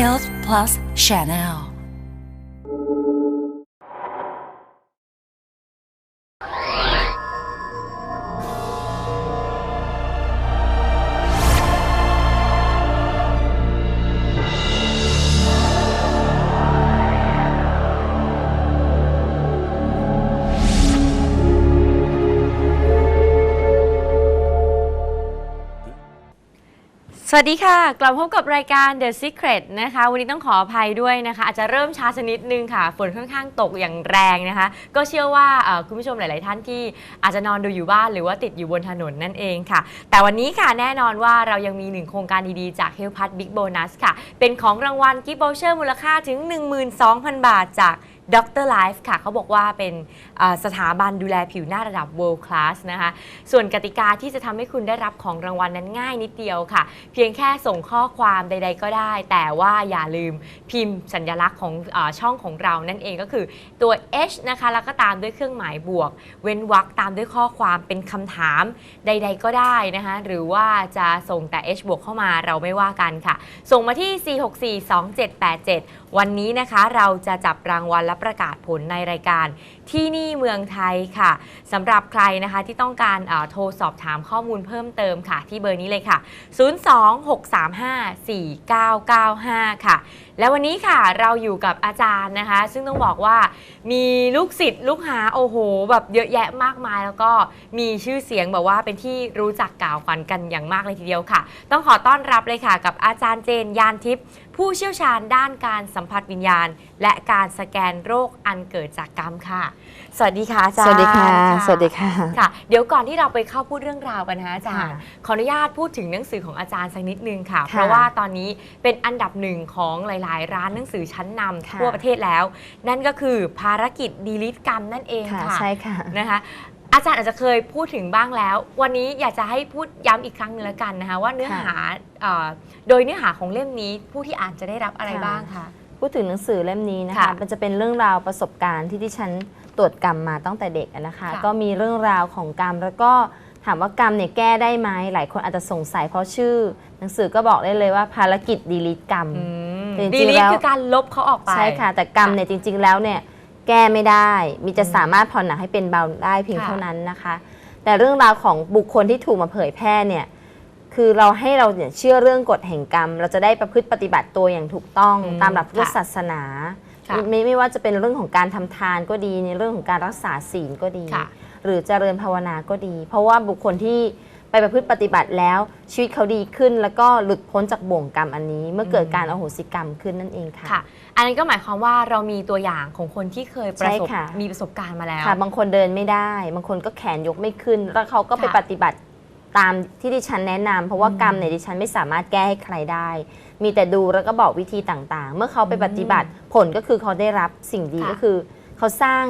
Health Plus Channel สวัสดีค่ะ กลับพบกับรายการ The Secret นะคะ วันนี้ต้องขออภัยด้วยนะคะ อาจจะเริ่มช้าสักนิดนึงค่ะ ฝนค่อนข้างตกอย่างแรงนะคะ ก็เชื่อว่าคุณผู้ชมหลาย ๆ ท่านที่อาจจะนอนดูอยู่บ้านหรือว่าติดอยู่บนถนนนั่นเองค่ะ แต่วันนี้ค่ะแน่นอนว่าเรายังมีหนึ่งโครงการดี ๆ จาก Health Plus Big Bonus ค่ะ เป็นของรางวัลกิฟต์ o อ c เชอร์มูลค่าถึง 12,000 บาทจาก ดรไลฟ์ค่ะเขาบอกว่าเป็นสถาบันดูแลผิวหน้าระดับ world class นะคะ ส่วนกติกาที่จะทำให้คุณได้รับของรางวัลนั้นง่ายนิดเดียวค่ะ เพียงแค่ส่งข้อความใด ๆ ก็ได้ แต่ว่าอย่าลืมพิมพ์สัญลักษณ์ของออช่องของเรานั่นเองก็คือตัว H นะคะ แล้วก็ตามด้วยเครื่องหมายบวก เว้นวรรคตามด้วยข้อความเป็นคำถามใด ๆ ก็ได้นะคะ หรือว่าจะส่งแต่ H บวกเข้ามาเราไม่ว่ากันค่ะ ส่งมาที่ 4642787 วันนี้นะคะเราจะจับรางวัลและประกาศผลในรายการที่นี่เมืองไทยค่ะสำหรับใครนะคะที่ต้องการโทรสอบถามข้อมูลเพิ่มเติมค่ะ ที่เบอร์นี้เลยค่ะ 026354995 ค่ะ และวันนี้ค่ะเราอยู่กับอาจารย์นะคะ ซึ่งต้องบอกว่ามีลูกศิษย์ลูกหาโอ้โห แบบเยอะแยะมากมาย แล้วก็มีชื่อเสียงแบบว่าเป็นที่รู้จักกล่าวขวัญกันอย่างมากเลยทีเดียวค่ะ ต้องขอต้อนรับเลยค่ะ กับอาจารย์เจนยานทิพย์ผู้เชี่ยวชาญด้านการสมผัสวิญญาณ และการสแกนโรคอันเกิดจากกรรมค่ะ สวัสดีค่ะอาจารย์สวัสดีค่ะ สวัสดีค่ะค่ะ เดี๋ยวก่อนที่เราไปเข้าพูดเรื่องราวกันนะคะอาจารย์ค่ะขออนุญาตพูดถึงหนังสือของอาจารย์สักนิดนึงค่ะค่ะ เพราะว่าตอนนี้เป็นอันดับหนึ่งของหลาย ๆ ร้านหนังสือชั้นนำค่ะทั่วประเทศแล้ว นั่นก็คือภารกิจดีลิทกรรมนั่นเองค่ะค่ะใช่ค่ะนะคะอาจารย์อาจจะเคยพูดถึงบ้างแล้ว วันนี้อยากจะให้พูดย้ำอีกครั้งหนึงแล้วกันนะคะว่าเนื้อค่ะหาเอ่อโดยเนื้อหาของเล่มนี้ผู้ที่อ่านจะได้รับอะไรค่ะบ้างคะ พูดถึงหนังสือเล่มนี้นะคะ ค่ะมันจะเป็นเรื่องราวประสบการณ์ที่ที่ฉันตรวจกรรมมาตั้งแต่เด็กอะนะคะ ค่ะก็มีเรื่องราวของกรรม แล้วก็ถามว่ากรรมเนี่ยแก้ได้ไหมหลายคนอาจจะสงสัยเพราะชื่อ หนังสือก็บอกได้เลยว่าภารกิจดีลิทกรรมอืมจริงๆดีลิทแล้ว คือการลบเขาออกไป ใช่ค่ะ แต่กรรมเนี่ยจริง ๆ แล้วเนี่ยแก้ไม่ได้ มีจะสามารถผ่อนหนักให้เป็นเบาได้เพียงค่ะ เท่านั้นนะคะ แต่เรื่องราวของบุคคลที่ถูกมาเผยแพร่เนี่ย คือเราให้เราเนี่ยเชื่อเรื่องกฎแห่งกรรม เราจะได้ประพฤติปฏิบัติตัวอย่างถูกต้องอืมตามหลักพุทธค่ะศาสนาค่ะไม่ไม่ว่าจะเป็นเรื่องของการทำทานก็ดีในเรื่องของการรักษาศีลก็ดี ค่ะ หรือเจริญภาวนาก็ดี เพราะว่าบุคคลที่ไปประพฤติปฏิบัติแล้วชีวิตเขาดีขึ้น แล้วก็หลุดพ้นจากบ่วงกรรมอันนี้ เมื่อเกิดการอโหสิกรรมขึ้นนั่นเองค่ะ ค่ะ อันนั้นก็หมายความว่าเรามีตัวอย่างของคนที่เคยประสบใช่ค่ะ มีประสบการณ์มาแล้ว ค่ะบางคนเดินไม่ได้ บางคนก็แขนยกไม่ขึ้น แล้วเขาก็ไปค่ะ ปฏิบัติ ตามที่ดิฉันแนะนำเพราะว่าอืมกรรมเนี่ยดิฉันไม่สามารถแก้ให้ใครได้ มีแต่ดูแล้วก็บอกวิธีต่างๆ เมื่อเขาไปปฏิบัติผลก็คือเขาได้รับสิ่งดีค่ะ ก็คือ เขาสร้าง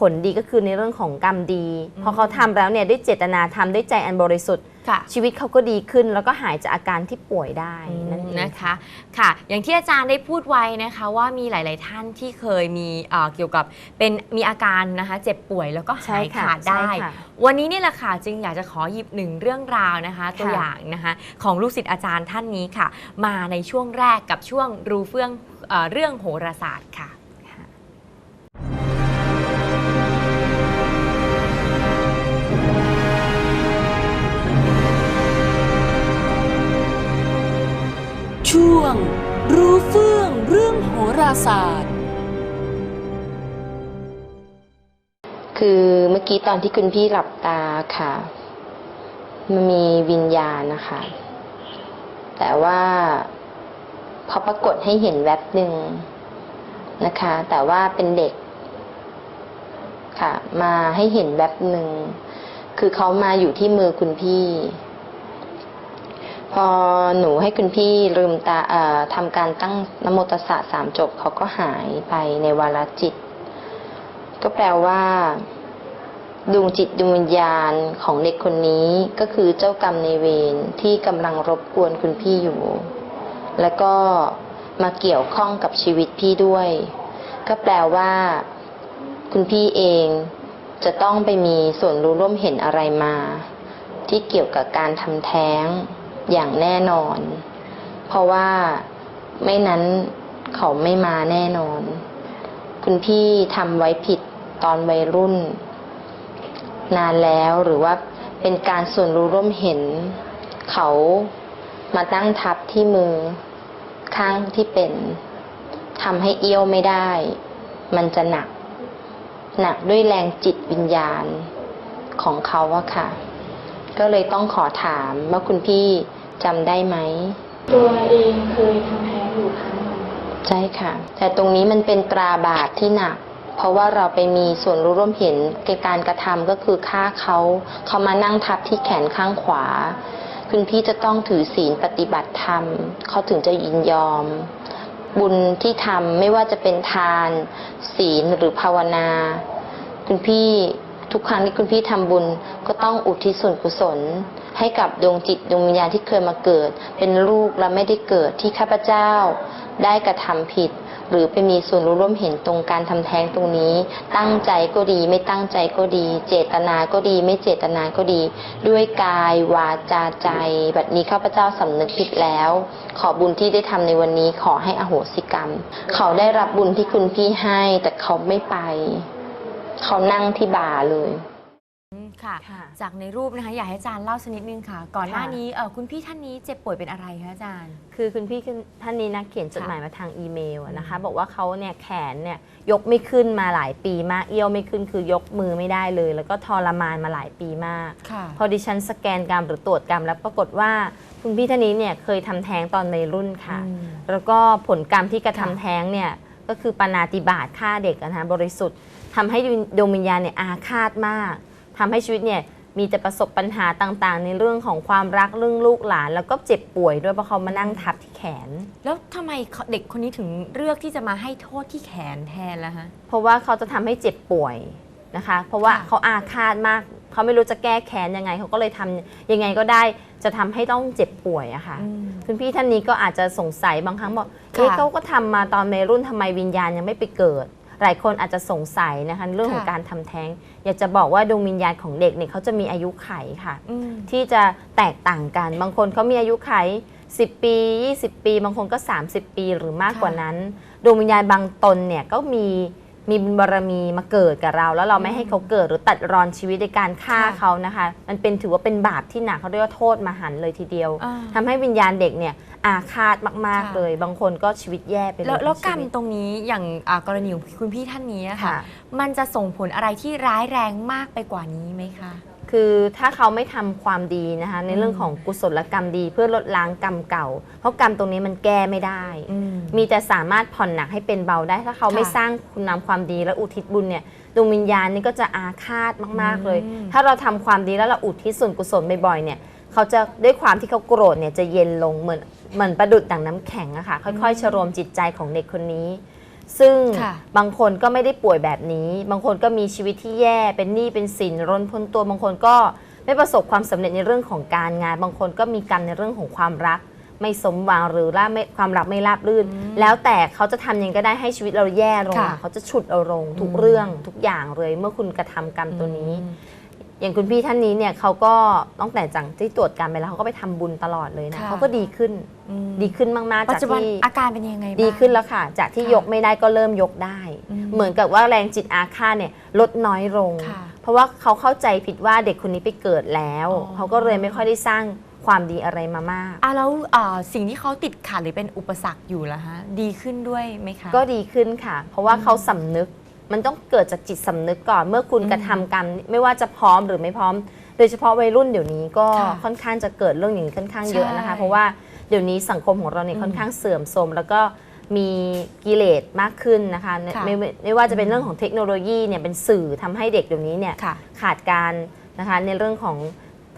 ผลดีก็คือในเรื่องของกรรมดีอืมพอเขาทำแล้วเนี่ยด้วยเจตนาทำด้วยใจอันบริสุทธิ์ค่ะชีวิตเขาก็ดีขึ้น แล้วก็หายจากอาการที่ป่วยได้นั่นเองนะคะค่ะ อย่างที่อาจารย์ได้พูดไว้นะคะว่ามีหลาย ๆ ท่านที่เคยมีเอ่อเกี่ยวกับเป็นมีอาการนะคะ เจ็บป่วยแล้วก็ใช่หายค่ะขาดได้ใช่ค่ะวันนี้เนี่ยแหละค่ะจึงอยากจะขอหยิบหนึ่งเรื่องราวนะคะ ตัวค่ะอย่างนะคะของลูกศิษย์อาจารย์ท่านนี้ค่ะ มาในช่วงแรกกับช่วงรู้เฟื่องเอ่อเรื่องโหราศาสตร์ค่ะ ช่วง รู้เฟื่องเรื่องโหราศาสตร์ คือเมื่อกี้ตอนที่คุณพี่หลับตาค่ะ มันมีวิญญาณนะคะ แต่ว่าพอปรากฏให้เห็นแวบหนึ่งนะคะ แต่ว่าเป็นเด็ก ค่ะ มาให้เห็นแวบหนึ่ง คือเขามาอยู่ที่มือคุณพี่ พอหนูให้คุณพี่ลืมตาทำการตั้งนโมตสะสามจบเขาก็หายไปในวาลจิต ก็แปลว่าดวงจิตดวงวิญญาณของเด็กคนนี้ก็คือเจ้ากรรมในเวรที่กำลังรบกวนคุณพี่อยู่ แล้วก็มาเกี่ยวข้องกับชีวิตพี่ด้วย ก็แปลว่า คุณพี่เองจะต้องไปมีส่วนรู้ร่วมเห็นอะไรมา ที่เกี่ยวกับการทำแท้ง อย่างแน่นอน เพราะว่าไม่นั้นเขาไม่มาแน่นอน คุณพี่ทำไว้ผิดตอนวัยรุ่น นานแล้วหรือว่าเป็นการส่วนรู้ร่วมเห็น เขามาตั้งทับที่มือ ข้างที่เป็นทำให้เอี้ยวไม่ได้ มันจะหนัก หนักด้วยแรงจิตวิญญาณของเขาอะค่ะ ก็เลยต้องขอถามว่าคุณพี่จำได้ไหม ตัวเองเคยทำแท้งอยู่ครั้งหนึ่งใช่ค่ะ แต่ตรงนี้มันเป็นตราบาปที่หนัก เพราะว่าเราไปมีส่วนรู้ร่วมเห็นในการกระทำก็คือฆ่าเขาเขามานั่งทับที่แขนข้างขวา คุณพี่จะต้องถือศีลปฏิบัติธรรมเขาถึงจะยินยอม บุญที่ทำไม่ว่าจะเป็นทาน ศีลหรือภาวนา คุณพี่ ทุกครั้งที่คุณพี่ทำบุญ ก็ต้องอุทิศส่วนกุศล ให้กับดวงจิตดวงวิญญาณที่เคยมาเกิด เป็นลูกและไม่ได้เกิดที่ข้าพเจ้า ได้กระทำผิด หรือไปมีส่วนรู้ร่วมเห็นตรงการทำแท้งตรงนี้ ตั้งใจก็ดี ไม่ตั้งใจก็ดี เจตนาก็ดี ไม่เจตนาก็ดี ด้วยกายวาจาใจแบบนี้ข้าพเจ้าสำนึกผิดแล้ว ขอบุญที่ได้ทำในวันนี้ขอให้อโหสิกรรม เขาได้รับบุญที่คุณพี่ให้แต่เขาไม่ไป เขานั่งที่บาร์เลยอืมค่ะ ค่ะจากในรูปนะคะอยากให้อาจารย์เล่าสักนิดนึงค่ะ ก่อนหน้าค่ะ นี้เอ่อคุณพี่ท่านนี้เจ็บป่วยเป็นอะไรคะอาจารย์ คือคุณพี่ท่านนี้นะเขียนจดค่ะหมายมาทางอีเมลอะนะคะ บอกว่าเขาเนี่ยแขนเนี่ยยกไม่ขึ้นมาหลายปีมากเอี้ยวไม่ขึ้นคือยกมือไม่ได้เลย แล้วก็ทรมานมาหลายปีมาก ค่ะ พอดิฉันสแกนกรรมหรือตรวจกรรมแล้วปรากฏว่าคุณพี่ท่านนี้เนี่ยเคยทำแท้งตอนในรุ่นค่ะอืมแล้วก็ผลกรรมที่กระทำค่ะ แท้งเนี่ยก็คือปานาติบาตฆ่าเด็กอะนะคะบริสุทธิ์ ทำให้ดวงวิญญาณเนี่ยอาฆาตมากทำให้ชีวิตเนี่ยมีแต่ประสบปัญหาต่างๆ ในเรื่องของความรักเรื่องลูกหลาน แล้วก็เจ็บป่วยด้วยเพราะเขามานั่งทับที่แขน แล้วทำไมเขาเด็กคนนี้ถึงเลือกที่จะมาให้โทษที่แขนแทนล่ะฮะเพราะว่าเขาจะทำให้เจ็บป่วยนะคะ เพราะว่าค่ะเขาอาฆาตมากเขาไม่รู้จะแก้แค้นยังไงเขาก็เลยทำยังไงก็ได้จะทำให้ต้องเจ็บป่วยอะค่ะอืมคุณพี่ท่านนี้ก็อาจจะสงสัยบางครั้งบอกเอ๊ะค่ะเขาก็ทำมาตอนในรุ่นทำไมวิญญาณยังไม่ไปเกิด หลายคนอาจจะสงสัยนะคะในเรื่องของค่ะการทำแท้ง อยากจะบอกว่าดวงวิญญาณของเด็กเนี่ยเขาจะมีอายุไขค่ะอืมที่จะแตกต่างกัน บางคนเขามีอายุไข 10 ปี 20 ปี บางคนก็ 30 ปีหรือมากค่ะกว่านั้นดวงวิญญาณบางตนเนี่ยก็มี มีบุญบารมีมาเกิดกับเรา แล้วเราไม่ให้เขาเกิดหรือตัดรอนชีวิตในการฆ่าค่ะเขานะคะ มันเป็นถือว่าเป็นบาปที่หนักเขาเรียกว่าโทษมหันต์เลยทีเดียวอ่าทำให้วิญญาณเด็กเนี่ยอาฆาตมากค่ะ ๆเลย บางคนก็ชีวิตแย่ไปเลยแล้วแล้วทั้งกรรมชีวิตตรงนี้อย่างอ่ากรณีของคุณพี่ท่านนี้อะค่ะ ค่ะ มันจะส่งผลอะไรที่ร้ายแรงมากไปกว่านี้ไหมคะ คือถ้าเขาไม่ทำความดีนะคะในเรื่องของกุศลกรรมดี เพื่อลดล้างกรรมเก่า เพราะกรรมตรงนี้มันแก้ไม่ได้อืมมีแต่สามารถผ่อนหนักให้เป็นเบาได้ ถ้าเขาค่ะไม่สร้างคุณงามความดีและอุทิศบุญเนี่ยดวงวิญญาณนี่ก็จะอาฆาตมาก ๆเลยอืมถ้าเราทำความดีแล้วเราอุทิศส่วนกุศลบ่อยๆเนี่ยเขาจะด้วยความที่เขาโกรธเนี่ยจะเย็นลงเหมือนเหมือนประดุดดังน้ำแข็งอะค่ะค่อยๆชโรมจิตใจของเด็กคนนี้ ซึ่งค่ะบางคนก็ไม่ได้ป่วยแบบนี้ บางคนก็มีชีวิตที่แย่เป็นหนี้เป็นสินรนพ้นตัวบางคนก็ไม่ประสบความสำเร็จในเรื่องของการงาน บางคนก็มีกรรมในเรื่องของความรัก ไม่สมหวังหรือว่าไม่ความรักไม่ราบรื่น แล้วแต่เขาจะทำยังไงก็ได้ให้ชีวิตเราแย่ลงค่ะอะเขาจะฉุดเราลงทุกอืมเรื่องทุกอย่างเลย เมื่อคุณกระทำกรรมตัวนี้ อืมอย่างคุณพี่ท่านนี้เนี่ยเขาก็ตั้งแต่จังที่ตรวจกรรมไปแล้วเขาก็ไปทำบุญตลอดเลยนะค่ะ เขาก็ดีขึ้นอืมดีขึ้นมากๆปัจจากจุบันที่อาการเป็นยังไงบ้าง ดีขึ้นแล้วค่ะ จากที่ค่ะยกไม่ได้ก็เริ่มยกได้ อืมเหมือนกับว่าแรงจิตอาฆาตเนี่ยลดน้อยลง ค่ะเพราะว่าเขาเข้าใจผิดว่าเด็กคนนี้ไปเกิดแล้วอ๋อ เขาก็เลยไม่ค่อยได้สร้างความดีอะไรมามาก อะแล้วอ่าสิ่งที่เขาติดขัดหรือเป็นอุปสรรคอยู่ล่ะฮะ ดีขึ้นด้วยไหมคะ ก็ดีขึ้นค่ะ เพราะว่าเขาสำนึก มันต้องเกิดจากจิตสำนึกก่อน เมื่อคุณอืมกระทำกรรมไม่ว่าจะพร้อมหรือไม่พร้อม โดยเฉพาะวัยรุ่นเดี๋ยวนี้ก็ค่ะค่อนข้างจะเกิดเรื่องอย่างนี้ค่อนข้างเยอะนะคะใช่เพราะว่าเดี๋ยวนี้สังคมของเราเนี่ยอืมค่อนข้างเสื่อมโทรมแล้วก็มีกิเลสมากขึ้นนะคะไม่ค่ะไม่ไม่ไม่ว่าจะเป็นเรื่องของเทคโนโลยีเนี่ยเป็นสื่อทำให้เด็กเดี๋ยวนี้เนี่ยค่ะขาดการนะคะในเรื่องของ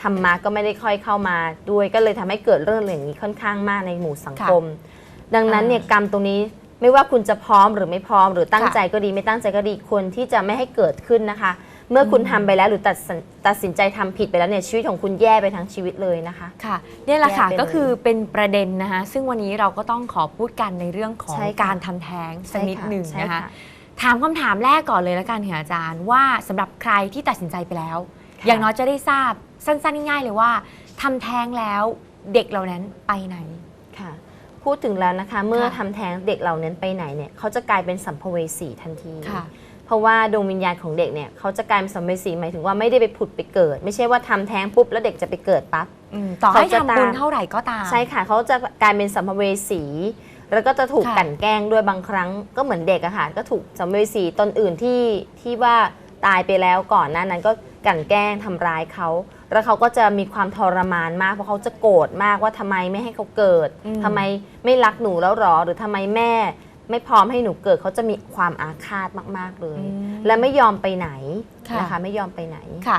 ธรรมะก็ไม่ได้ค่อยเข้ามาด้วยก็เลยทำให้เกิดเรื่องอย่างนี้ค่อนข้างมากในหมู่สังคม ดังนั้นเนี่ยกรรมตรงนี้ ไม่ว่าคุณจะพร้อมหรือไม่พร้อม หรือตั้งค่ะใจก็ดีไม่ตั้งใจก็ดีควรที่จะไม่ให้เกิดขึ้นนะคะ เมื่อคุณทำไปแล้วหรือตัดสินตัดสินใจทำผิดไปแล้วเนี่ยชีวิตของคุณแย่ไปทั้งชีวิตเลยนะคะค่ะเนี่ยแหละค่ะแยกไปเลยก็คือเป็นประเด็นนะคะซึ่งวันนี้เราก็ต้องขอพูดกันในเรื่องของใช่ค่ะการทำแท้งสักนิดหนึ่งใช่นะคะถามคำถามแรกก่อนเลยแล้วกันค่ะอาจารย์ ว่าสำหรับใครที่ตัดสินใจไปแล้วค่ะอย่างน้อยจะได้ทราบสั้นๆง่ายๆเลยว่าทำแท้งแล้วเด็กเหล่านั้นไปไหนค่ะ พูดถึงแล้วนะคะ เมื่อค่ะทำแท้งเด็กเหล่านั้นไปไหนเนี่ยเขาจะกลายเป็นสัมภเวสีทันทีค่ะเพราะว่าดวงวิญญาณของเด็กเนี่ยเขาจะกลายเป็นสัมภเวสีหมายถึงว่าไม่ได้ไปผุดไปเกิด ไม่ใช่ว่าทำแท้งปุ๊บแล้วเด็กจะไปเกิดปั๊บอืมต่อให้เขาจะทำบุญตามเท่าไหร่ก็ตามใช่ค่ะเขาจะกลายเป็นสัมภเวสีแล้วก็จะถูกค่ะกลั่นแกล้งด้วยบางครั้งก็เหมือนเด็กอะค่ะก็ถูกสัมภเวสีตนอื่นที่ที่ว่าตายไปแล้วก่อนหน้านั้นก็กลั่นแกล้งทำร้ายเขา แล้วเขาก็จะมีความทรมานมากเพราะเขาจะโกรธมากว่าทำไมไม่ให้เขาเกิดอืมทำไมไม่รักหนูแล้วหรอ หรือทำไมแม่ไม่พร้อมให้หนูเกิดเขาจะมีความอาฆาตมาก ๆ เลยอืมและไม่ยอมไปไหนค่ะ นะคะไม่ยอมไปไหน ค่ะ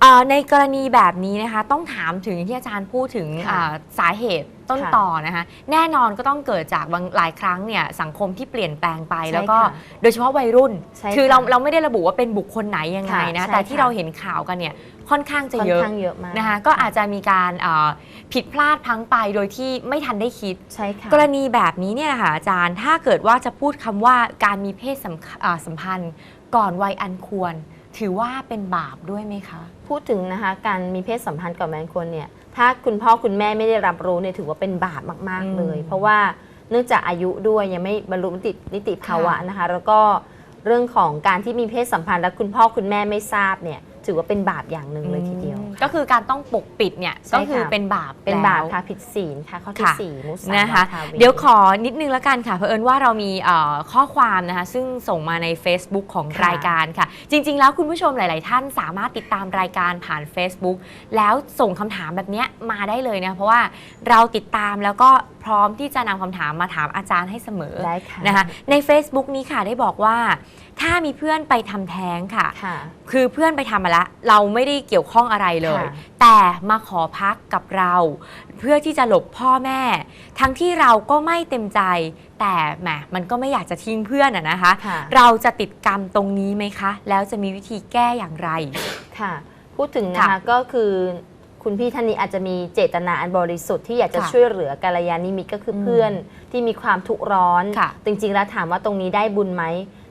เอ่อในกรณีแบบนี้นะคะต้องถามถึงที่อาจารย์พูดถึงค่ะอ่าสาเหตุต้นค่ะต่อนะคะแน่นอนก็ต้องเกิดจากบางหลายครั้งเนี่ยสังคมที่เปลี่ยนแปลงไปใช่แล้วก็ค่ะโดยเฉพาะวัยรุ่น ใช่คือค่ะเราเราไม่ได้ระบุว่าเป็นบุคคลไหนยังไงค่ะนะใช่แต่ที่ค่ะ เราเห็นข่าวกันเนี่ยค่อนข้างจะค่อนเยอะข้างเยอะมากนะคะก็อาจจะมีการเอ่อผิดพลาดพลังไปโดยที่ไม่ทันได้คิด ใช่ค่ะ กรณีแบบนี้เนี่ยค่ะอาจารย์ถ้าเกิดว่าจะพูดคำว่าการมีเพศสัมคอ่าสัมพันธ์ก่อนวัยอันควร ถือว่าเป็นบาปด้วยไหมคะ พูดถึงนะคะการมีเพศสัมพันธ์กับแมนคนเนี่ยถ้าคุณพ่อคุณแม่ไม่ได้รับรู้เนี่ยถือว่าเป็นบาปมากอืมๆเลย เพราะว่าเนื่องจากอายุด้วยยังไม่บรรลุนิตินิติภาวะค่ะนะคะ แล้วก็เรื่องของการที่มีเพศสัมพันธ์แล้วคุณพ่อคุณแม่ไม่ทราบเนี่ยถือว่าเป็นบาปอย่างหนึ่งเลยทีเดียวอืม ก็คือการต้องปกปิดเนี่ยใช่ก็คือค่ะเป็นบาปเป็นบาปแล้วค่ะผิดศีลค่ะข้อที่ค่ะสี่มุสานะคะวาทาวเดี๋ยวขอนิดนึงแล้วกันค่ะเผอิญว่าเรามีเอ่อข้อความนะคะ ซึ่งส่งมาใน Facebook ของค่ะรายการค่ะ จริง ๆ แล้วคุณผู้ชมหลาย ๆ ท่านสามารถติดตามรายการผ่าน Facebook แล้วส่งคำถามแบบเนี้ยมาได้เลยนะเพราะว่าเราติดตามแล้วก็พร้อมที่จะนำคำถามมาถามอาจารย์ให้เสมอได้ค่ะนะคะใน Facebook นี้ค่ะได้บอกว่า ถ้ามีเพื่อนไปทำแท้งค่ะ ค่ะ คือเพื่อนไปทำมาแล้วเราไม่ได้เกี่ยวข้องอะไรเลย ค่ะ แต่มาขอพักกับเรา เพื่อที่จะหลบพ่อแม่ ทั้งที่เราก็ไม่เต็มใจ แต่แหมมันก็ไม่อยากจะทิ้งเพื่อนอะนะคะ ค่ะ เราจะติดกรรมตรงนี้ไหมคะ แล้วจะมีวิธีแก้อย่างไร ค่ะ พูดถึงนะคะค่ะก็คือคุณพี่ท่านนี้อาจจะมีเจตนาอันบริสุทธิ์ที่อยากจะค่ะช่วยเหลือกัลยาณมิตรก็คืออมเพื่อนที่มีความทุกข์ร้อน ค่ะจริงๆแล้วถามว่าตรงนี้ได้บุญไหม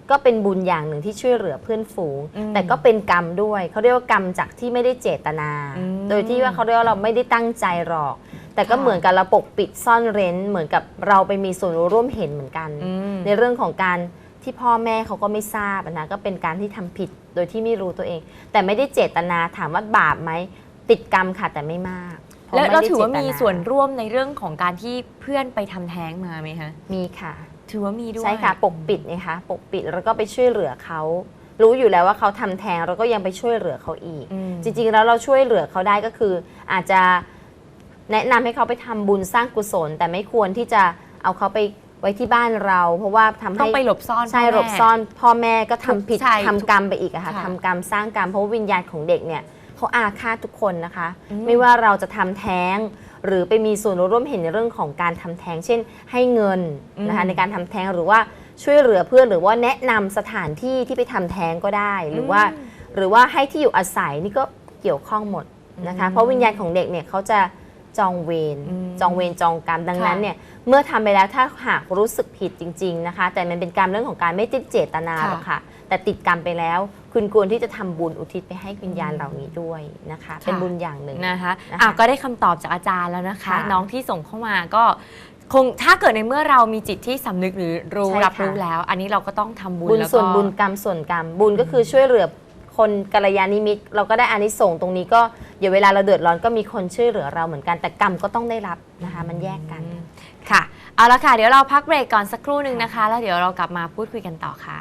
ก็เป็นบุญอย่างหนึ่งที่ช่วยเหลือเพื่อนฝูง อืมแต่ก็เป็นกรรมด้วยเขาเรียกว่ากรรมจากที่ไม่ได้เจตนา อืมโดยที่ว่าเขาเรียกว่าเราไม่ได้ตั้งใจหรอก แต่ก็ค่ะ เหมือนกับเราปกปิดซ่อนเร้นเหมือนกับเราไปมีส่วนร่วมเห็นเหมือนกัน อืม ในเรื่องของการที่พ่อแม่เขาก็ไม่ทราบอะนะก็เป็นการที่ทำผิดโดยที่ไม่รู้ตัวเอง แต่ไม่ได้เจตนาถามว่าบาปไหมติดกรรมค่ะแต่ไม่มากเพระแล้วไม่เราได้ถือว่าเจตมีส่วนร่วมในเรื่องของการที่เพื่อนไปทำแท้งมาไหมคะ มีค่ะ ถือว่ามีด้วย ใช่ค่ะปกปิดนะคะปกปิดแล้วก็ไปช่วยเหลือเขารู้อยู่แล้วว่าเขาทำแท้งเราก็ยังไปช่วยเหลือเขาอีกอืมจริงๆแล้วเราช่วยเหลือเขาได้ก็คือ อาจจะแนะนำให้เขาไปทำบุญสร้างกุศล แต่ไม่ควรที่จะเอาเขาไปไว้ที่บ้านเรา เพราะว่าทำต้อให้งไปหลบซ่อนใช่พ่แม่หลบซ่อน พ่อแม่ก็ทำผิดใช่ทำกรรมไปอีกอะค่ะค่ะทำกรรมสร้างกรรมเพราะว่าวิญญาณของเด็กเนี่ยเขาอาฆาตทุกคนนะคะอืมไม่ว่าเราจะทำแท้ง หรือไปมีส่วนร่วมเห็นในเรื่องของการทำแท้ง เช่น ให้เงินนะคะในการทำแท้งหรือว่าช่วยเหลือเพื่อนหรือว่าแนะนำสถานที่ที่ไปทำแท้งก็ได้ หรือว่า หรือว่าให้ที่อยู่อาศัยนี่ก็เกี่ยวข้องหมดนะคะอืมเพราะวิญญาณของเด็กเนี่ยเขาจะจองเวรอืมจองเวรจองกรรมดังนั้นค่ะเนี่ยเมื่อทำไปแล้วถ้าหากรู้สึกผิดจริง ๆนะคะ แต่มันเป็นกรรมเรื่องของการไม่ติดเจตนาค่ะหรอกค่ะ แต่ติดกรรมไปแล้ว คุณควรที่จะทำบุญอุทิศไปให้วิญญาณเหล่านี้ด้วยนะคะ เป็นบุญอย่างหนึ่งนะคะนะคะอะก็ได้คำตอบจากอาจารย์แล้วนะคะค่ะน้องที่ส่งเข้ามาก็คงถ้าเกิดในเมื่อเรามีจิตที่สำนึกหรือรู้ใช่ค่ะรับรู้แล้ว อันนี้เราก็ต้องทำบุญบุญแล้วก็ส่วนบุญกรรมส่วนกรรมบุญก็คือช่วยเหลือคนกัลยาณมิตรเราก็ได้อานิสงส์ตรงนี้ก็เดี๋ยวเวลาเราเดือดร้อนก็มีคนช่วยเหลือเราเหมือนกันแต่กรรมก็ต้องได้รับนะคะ มันแยกกันค่ะเอาละค่ะเดี๋ยวเราพักเบรกก่อนสักครู่หนึ่งนะคะ แล้วเดี๋ยวเรากลับมาพูดคุยกันต่อค่ะ